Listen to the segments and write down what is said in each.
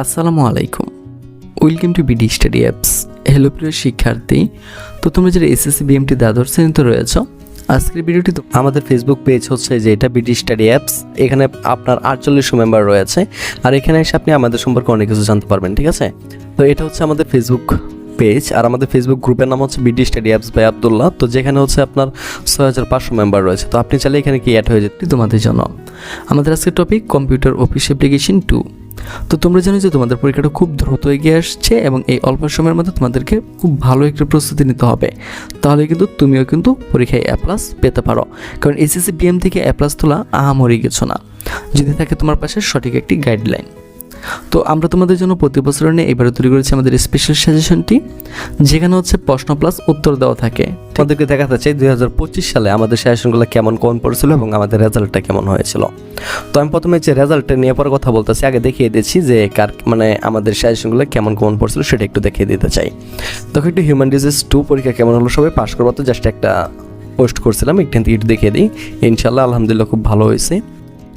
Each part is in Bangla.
আসসালামু আলাইকুম। Welcome to BD study apps hello প্রিয় শিক্ষার্থী। তো তোমরা যারা এসএসসি বিএমটি দ্বাদশ শ্রেণীতে রয়েছ, আজকের ভিডিওটি তো আমাদের ফেসবুক পেজ হচ্ছে যে এটা বিডি স্টাডি অ্যাপস এখানে আপনার আটচল্লিশশো মেম্বার রয়েছে। আর এখানে এসে আপনি আমাদের সম্পর্কে অনেক কিছু জানতে পারবেন, ঠিক আছে? তো এটা হচ্ছে আমাদের ফেসবুক পেজ আর আমাদের ফেসবুক গ্রুপের নাম হচ্ছে BD study apps by Abdullah তো যেখানে হচ্ছে আপনার ছয় হাজার পাঁচশো মেম্বার রয়েছে। তো আপনি চাইলে এখানে কি অ্যাড হয়ে যেতে তোমাদের জন্য। আমাদের আজকের topic computer office application two তো তোমরা জানো যে তোমাদের পরীক্ষাটা খুব দ্রুত এগিয়ে আসছে এবং এই অল্প সময়ের মধ্যে তোমাদেরকে খুব ভালো একটা প্রস্তুতি নিতে হবে। তাহলে কিন্তু তুমিও কিন্তু পরীক্ষায় এ প্লাস পেতে পারো। কারণ এসএসসি বিএম থেকে এ প্লাস তোলা আহামরি কিছু না। যদি থাকে তোমার পাশে সঠিক একটি গাইডলাইন তো আমরা তোমাদের জন্য প্রতি বছর নিয়ে এবারে তৈরি করেছি আমাদের স্পেশাল সাজেশনটি যেখানে হচ্ছে প্রশ্ন প্লাস উত্তর দেওয়া থাকে। আমাদেরকে দেখাতে চাই, দুই সালে আমাদের সেশনগুলো কেমন, কোন পড়েছিল এবং আমাদের রেজাল্টটা কেমন হয়েছিল। তো আমি প্রথমে যে রেজাল্টটা নিয়ে পরে কথা বলতেছি, আগে দেখিয়ে দিচ্ছি যে কার মানে আমাদের সাজেশনগুলো কেমন কেমন পড়ছিল সেটা একটু দেখিয়ে দিতে চাই। তখন একটু হিউম্যান ডিজিজ টু পরীক্ষা কেমন হলো সবাই? পাশ করব তো জাস্ট একটা পোস্ট করছিলাম, একটু দেখিয়ে দিই। ইনশাল্লাহ আলহামদুলিল্লাহ খুব ভালো হয়েছে।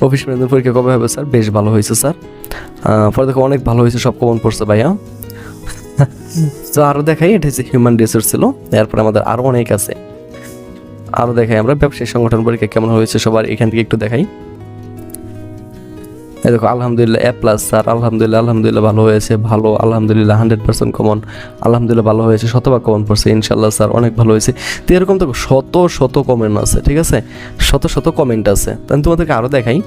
অফিস পরীক্ষা কবে হবে স্যার বেশ ভালো হয়েছে স্যার পরে দেখো, অনেক ভালো হয়েছে, সব কমন পড়ছে, ভাইয়া। আরও দেখাই, এটা হচ্ছে হিউম্যান রিসোর্স ছিল। এরপর আমাদের আরও অনেক আছে। আরও দেখাই আমরা ব্যবসায়ী সংগঠন পরীক্ষা কেমন হয়েছে সবার, এখান থেকে একটু দেখাই। এই দেখো, আলহামদুলিল্লাহ এ প্লাস স্যার আলহামদুলিল্লাহ আলহামদুলিল্লাহ ভালো হয়েছে, ভালো, আলহামদুলিল্লাহ হান্ড্রেড পার্সেন্ট কমন আলহামদুলিল্লাহ ভালো হয়েছে, শতভাগ কমন পড়ছে ইনশাল্লাহ স্যার অনেক ভালো হয়েছে। তো এরকম দেখো, শত শত কমেন্ট আছে, ঠিক আছে? শত শত কমেন্ট আছে। তাহলে তোমাদেরকে আরও দেখাই।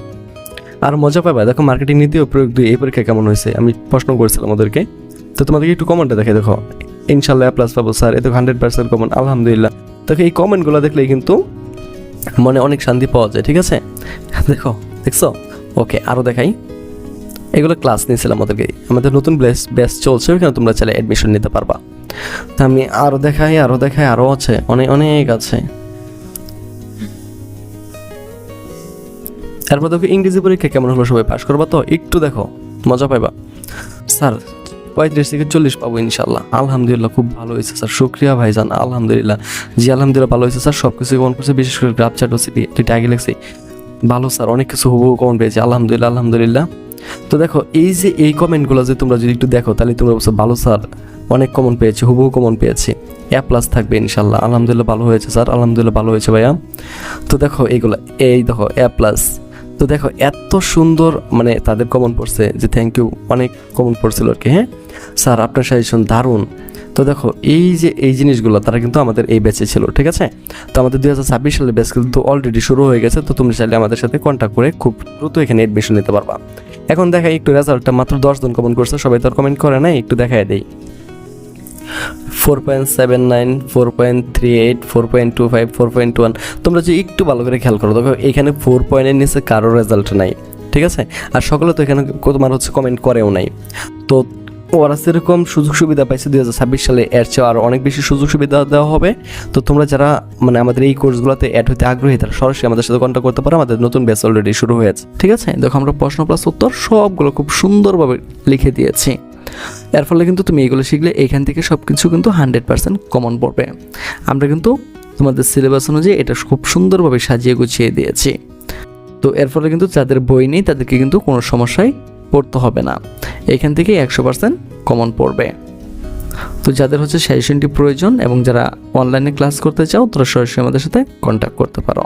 আর মজা পাবে, দেখো মার্কেটিং নীতি ও প্রয়োগ দুই, এই পরীক্ষা কেমন হয়েছে? আমি প্রশ্ন করেছিলাম ওদেরকে। তো তোমাদেরকে একটু কমেন্টটা দেখে। দেখো ইনশাল্লাহ প্লাস পাবো, স্যার। এতে হান্ড্রেড পার্সেন্ট কমন আলহামদুলিল্লাহ। দেখো, এই কমেন্টগুলো দেখলেই কিন্তু মনে অনেক শান্তি পাওয়া যায়, ঠিক আছে? দেখো, দেখছ? ওকে আরও দেখাই। এগুলো ক্লাস নিয়েছিলাম আমাদেরকে। আমাদের নতুন ব্যাচ ব্যাচ চলছে, ওইখানে তোমরা চাইলে অ্যাডমিশন নিতে পারবা। তা আমি আরও দেখাই আরও দেখাই আরও আছে। অনেক অনেক আছে। তারপর দেখো, ইংরেজি পরীক্ষা কেমন হলো সবাই? পাশ করবা তো? একটু দেখো, মজা পাইবা। স্যার পঁয়ত্রিশ থেকে চল্লিশ পাবো ইনশাল্লাহ। আলহামদুলিল্লাহ খুব ভালো হয়েছে স্যার। শুক্রিয়া ভাইজান, আলহামদুলিল্লাহ। জি, আলহামদুলিল্লাহ ভালো হয়েছে স্যার। সব কিছু কমন করছে? বিশেষ করে গ্রাফ চার্ট ওসিপি দুইটা আগে লেগছি ভালো স্যার, অনেক কিছু হুবহু কমন পেয়েছি। আলহামদুলিল্লাহ আলহামদুলিল্লাহ। তো দেখো, এই যে এই কমেন্টগুলো যে তোমরা যদি একটু দেখো, তাহলে তোমরা বলছো ভালো স্যার, অনেক কমন পেয়েছি, হুবহু কমন পেয়েছি। এ প্লাস থাকবে ইনশাল্লাহ। আলহামদুলিল্লাহ ভালো হয়েছে স্যার। আলহামদুলিল্লাহ ভালো হয়েছে ভাইয়া। তো দেখো, এইগুলো, এই দেখো এ প্লাস তো দেখো, এত সুন্দর মানে তাদের কমন পড়ছে যে থ্যাংক ইউ অনেক কমন পড়ছিল আর কি হ্যাঁ? স্যার, আপনার সাজেশন দারুণ। তো দেখো, এই যে, এই জিনিসগুলো তারা কিন্তু আমাদের এই ব্যাচে ছিল, ঠিক আছে? তো আমাদের দুই হাজার ছাব্বিশ সালের ব্যাচ কিন্তু অলরেডি শুরু হয়ে গেছে, তো তুমি চাইলে আমাদের সাথে কন্ট্যাক্ট করে খুব দ্রুত এখানে এডমিশন নিতে পারবা। এখন দেখাই একটু রেজাল্টটা মাত্র দশ জন কমেন্ট করছে, সবাই তো আর কমেন্ট করে নাই, একটু দেখাই দেই। Four point seven nine four point three eight four point two five four point one তোমরা যদি একটু ভালো করে খেয়াল করো, দেখো এখানে ফোর পয়েন্টের নিচে কারও রেজাল্ট নাই, ঠিক আছে? আর সকলে তো এখানে তোমার হচ্ছে কমেন্ট করেও নাই। তো ওরা সেরকম সুযোগ সুবিধা পাইছে দুই হাজার ছাব্বিশ সালে, এর চেয়ে আরও অনেক বেশি সুযোগ সুবিধা দেওয়া হবে। তো তোমরা যারা মানে আমাদের এই কোর্সগুলোতে অ্যাড হতে আগ্রহী, তারা সরাসরি আমাদের সাথে কন্ট্যাক্ট করতে পারো। আমাদের নতুন ব্যাচ অলরেডি শুরু হয়েছে, ঠিক আছে? দেখো আমরা প্রশ্ন প্লাস উত্তর সবগুলো খুব সুন্দরভাবে লিখে দিয়েছি। এর ফলে কিন্তু তুমি এগুলো শিখলে এখান থেকে সব কিছু কিন্তু হান্ড্রেড পার্সেন্ট কমন পড়বে। আমরা কিন্তু তোমাদের সিলেবাস অনুযায়ী এটা খুব সুন্দরভাবে সাজিয়ে গুছিয়ে দিয়েছি। তো এর ফলে কিন্তু যাদের বই নেই, তাদেরকে কিন্তু কোনো সমস্যায় পড়তে হবে না। এখান থেকে একশো পার্সেন্ট কমন পড়বে। তো যাদের হচ্ছে সাজেশনটি প্রয়োজন এবং যারা অনলাইনে ক্লাস করতে চাও, তারা সরাসরি আমাদের সাথে কন্ট্যাক্ট করতে পারো।